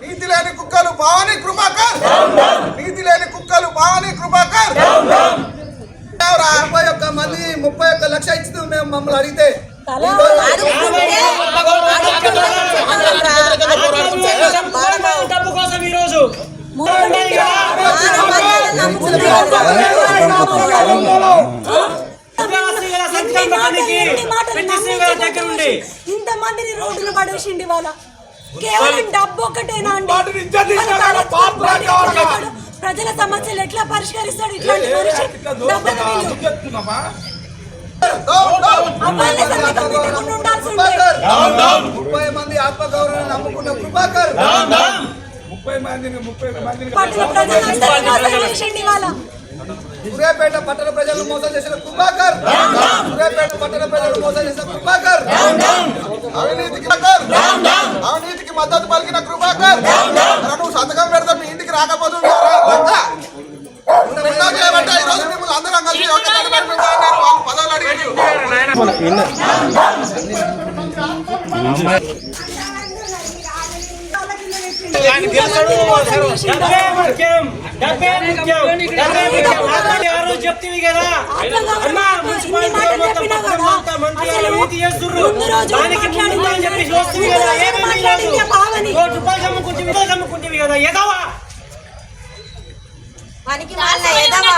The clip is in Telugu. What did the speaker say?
నీతి లేని కుక్కలు పావని కృపాకర్ నీతి లేని కుక్కలు పావని కృపాకర్ ముప్పై ఒక్క మంది ముప్పై ఒక్క లక్ష ఇచ్చింది మేము మమ్మల్ని అడిగితే డబ్బు కోసం ఈ రోజు ఇంత మందిని రోడ్డున పడేసిండి వాళ్ళ కేవలం డబ్బు ఒకటేనా అండి ప్రజల సమస్యలు ఎట్లా పరిష్కరిస్తాడు ఇట్లాంటి మనిషి ముప్పై మంది ఆత్మగౌరవాన్ని నమ్ముకున్న కృపాకర్ ముప్పై మందిని ముప్పై మందిని సూర్యాపేట పట్టణ ప్రజలను మోసం చేసిన కృపాకర్. సూర్యాపేట పట్టణ ప్రజలను మోసం చేసిన కృపాకర్ అవినీతికి. అవినీతికి మద్దతు పలికిన కృపాకర్. నువ్వు సంతకం పెడతా మీ ఇంటికి రాకపోతుంది ఆ రోజు చెప్తివి కదా? అమ్మా మున్సిపాలిటీ మొత్తం పట్టణం అంతా మంత్రి అవినీతి చేస్తుర్రు. దానికి ముందు అని చెప్పి వస్తుంది కదా. ఏమేమి లేదు. కోటి రూపాయలు అమ్ముకుంటుంది రూపాయలు అమ్ముకుంటుంది కదా. ఎదవా? పనికి వాళ్ళ ఎదవా?